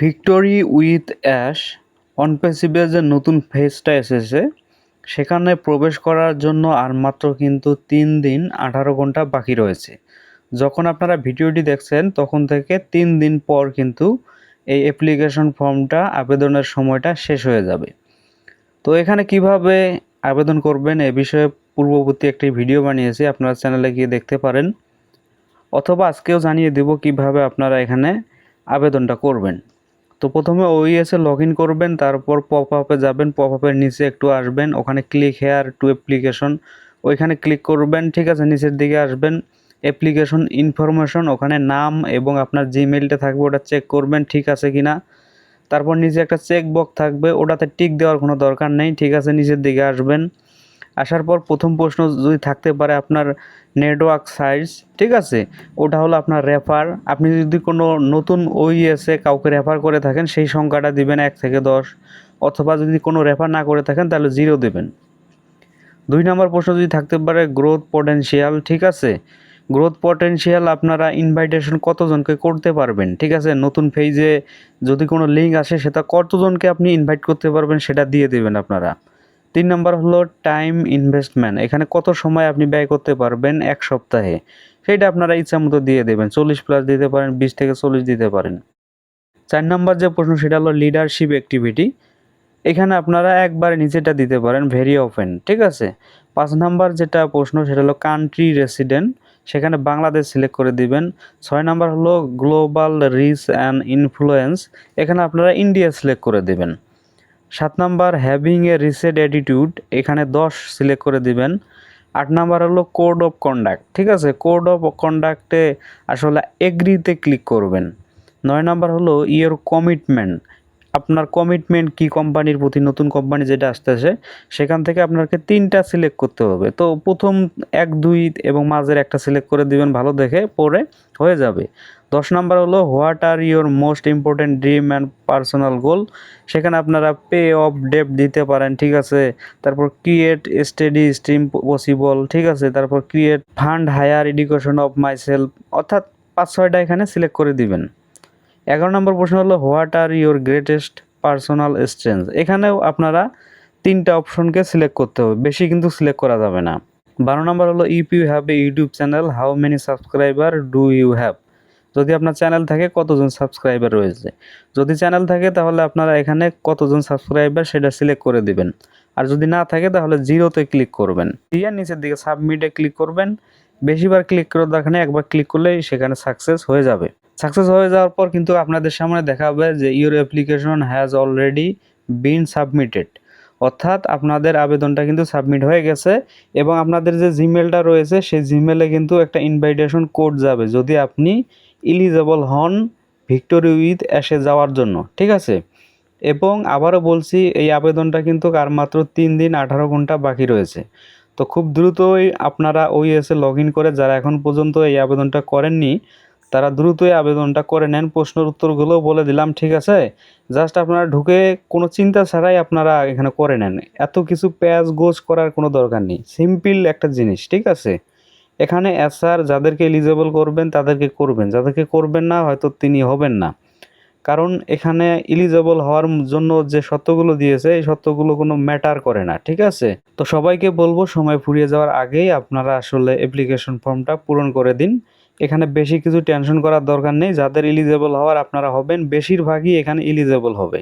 Victory with ash অনপেসিভের যে নতুন ফেজটা এসেছে, সেখানে প্রবেশ করার জন্য আর মাত্র কিন্তু তিন দিন আঠারো ঘণ্টা বাকি রয়েছে। যখন আপনারা ভিডিওটি দেখছেন, তখন থেকে তিন দিন পর কিন্তু এই অ্যাপ্লিকেশন ফর্মটা আবেদনের সময়টা শেষ হয়ে যাবে। তো এখানে কীভাবে আবেদন করবেন এ বিষয়ে পূর্ববর্তী একটি ভিডিও বানিয়েছি, আপনারা চ্যানেলে গিয়ে দেখতে পারেন। অথবা আজকেও জানিয়ে দেব কীভাবে আপনারা এখানে আবেদনটা করবেন। তো প্রথমে ওইএসে লগ ইন করবেন, তারপর পপ আপে যাবেন পপ আপের নিচে একটু আসবেন, ওখানে ক্লিক হেয়ার টু অ্যাপ্লিকেশন ওইখানে ক্লিক করবেন, ঠিক আছে, নিচের দিকে আসবেন অ্যাপ্লিকেশন ইনফরমেশন ওখানে নাম এবং আপনার জিমেলটা থাকবে, ওটা চেক করবেন, ঠিক আছে কি না তারপর নিচে একটা চেক থাকবে, ওটাতে টিক দেওয়ার কোনো দরকার নেই, ঠিক আছে, নিচের দিকে আসবেন। আসার পর প্রথম প্রশ্ন যদি থাকতে পারে আপনার নেটওয়ার্ক সাইজ ঠিক আছে? ওটা হলো আপনার রেফার আপনি যদি কোনো নতুন ওইএসে কাউকে রেফার করে থাকেন, সেই সংখ্যাটা দিবেন এক থেকে দশ। অথবা যদি কোনো রেফার না করে থাকেন, তাহলে জিরো দেবেন। দুই নম্বর প্রশ্ন যদি থাকতে পারে গ্রোথ পটেনশিয়াল ঠিক আছে? গ্রোথ পটেনশিয়াল আপনারা ইনভাইটেশন কতজনকে করতে পারবেন, ঠিক আছে? নতুন ফেজে যদি কোনো লিঙ্ক আসে, সেটা কতজনকে আপনি ইনভাইট করতে পারবেন, সেটা দিয়ে দেবেন আপনারা। তিন নম্বর হলো টাইম ইনভেস্টমেন্ট এখানে কত সময় আপনি ব্যয় করতে পারবেন এক সপ্তাহে? সেটা আপনারা ইচ্ছা মতো দিয়ে দেবেন। চল্লিশ প্লাস দিতে পারেন, বিশ থেকে চল্লিশ দিতে পারেন। চার নম্বর যে প্রশ্ন, সেটা হলো লিডারশিপ অ্যাক্টিভিটি এখানে আপনারা একবারে নিচেটা দিতে পারেন ভেরি অফেন ঠিক আছে? পাঁচ নাম্বার যেটা প্রশ্ন, সেটা হলো কান্ট্রি রেসিডেন্ট সেখানে বাংলাদেশ সিলেক্ট করে দিবেন। ছয় নাম্বার হলো গ্লোবাল রিচ অ্যান্ড ইনফ্লুয়েন্স এখানে আপনারা ইন্ডিয়া সিলেক্ট করে দেবেন। সাত number having a reset attitude, এখানে দশ সিলেক্ট করে দিবেন। আট নাম্বার হলো কোড অফ কন্ডাক্ট, ঠিক আছে? কোড অফ কন্ডাক্টে আসলে এগ্রিতে ক্লিক করবেন। নয় নাম্বার হলো ইয়োর কমিটমেন্ট, আপনার কমিটমেন্ট কি কোম্পানির প্রতি নতুন কোম্পানি যেটা আসতেছে, সেখান থেকে আপনাকে তিনটা সিলেক্ট করতে হবে। তো প্রথম এক, দুই এবং মাঝের একটা সিলেক্ট করে দিবেন ভালো দেখে, পরে হয়ে যাবে। দশ নাম্বার হলো what are your most important dream and personal goal সেখানে আপনারা পে অফ ডেপ দিতে পারেন, ঠিক আছে? তারপর ক্রিয়েট স্টাডি স্ট্রিম পসিবল ঠিক আছে? তারপর create fund higher education of myself অর্থাৎ পাঁচ ছয়টা এখানে সিলেক্ট করে দিবেন। এগারো নম্বর প্রশ্ন হলো what are your greatest personal strength এখানেও আপনারা তিনটা অপশনকে সিলেক্ট করতে হবে, বেশি কিন্তু সিলেক্ট করা যাবে না। বারো নম্বর হলো if you have a YouTube channel how many subscriber do you have যদি আপনার চ্যানেল থাকে কতজন সাবস্ক্রাইবার রয়েছে? যদি চ্যানেল থাকে তাহলে আপনারা এখানে কতজন সাবস্ক্রাইবার সেটা সিলেক্ট করে দিবেন। আর যদি না থাকে তাহলে জিরোতে ক্লিক করবেন। দিয়ে নিচের দিকে সাবমিটে ক্লিক করবেন। বেশিবার ক্লিক করে দেখানে, একবার ক্লিক করলেই সেখানে সাকসেস হয়ে যাবে। সাকসেস হয়ে যাওয়ার পর কিন্তু আপনাদের সামনে দেখাবে যে your application has already been submitted. অর্থাৎ আপনাদের আবেদনটা কিন্তু সাবমিট হয়ে গেছে এবং আপনাদের যে জিমেলটা রয়েছে, সেই জিমেলে কিন্তু একটা ইনভাইটেশন কোড যাবে। যদি আপনি ইলিজেবল হন ভিক্টোরি উইথ অ্যাশে যাওয়ার জন্য, ঠিক আছে? এবং আবারও বলছি, এই আবেদনটা কিন্তু আর মাত্র তিন দিন আঠারো ঘণ্টা বাকি রয়েছে। তো খুব দ্রুতই আপনারা ওই এসে লগ করে যারা এখন পর্যন্ত এই আবেদনটা করেননি, তারা দ্রুতই আবেদনটা করে নেন। প্রশ্নের উত্তরগুলো বলে দিলাম, ঠিক আছে? জাস্ট আপনারা ঢুকে কোনো চিন্তা ছাড়াই আপনারা এখানে করে নেন। এত কিছু প্যাচ গোজ করার কোনো দরকার নেই। সিম্পল একটা জিনিস, ঠিক আছে? এখানে এসআর যাদেরকে এলিজেবল করবেন, তাদেরকে করবেন। যাদেরকে করবেন না, হয়তো তিনি হবেন না। কারণ এখানে এলিজেবল হওয়ার জন্য যে সত্যগুলো দিয়েছে, এই সত্যগুলো কোনো ম্যাটার করে না, ঠিক আছে? তো সবাইকে বলব, সময় ফুরিয়ে যাওয়ার আগেই আপনারা আসলে অ্যাপ্লিকেশন ফর্মটা পূরণ করে দিন। এখানে বেশি কিছু টেনশন করার দরকার নেই, যাদের এলিজেবল হওয়ার আপনারা হবেন, বেশিরভাগই এখানে এলিজেবল হবে।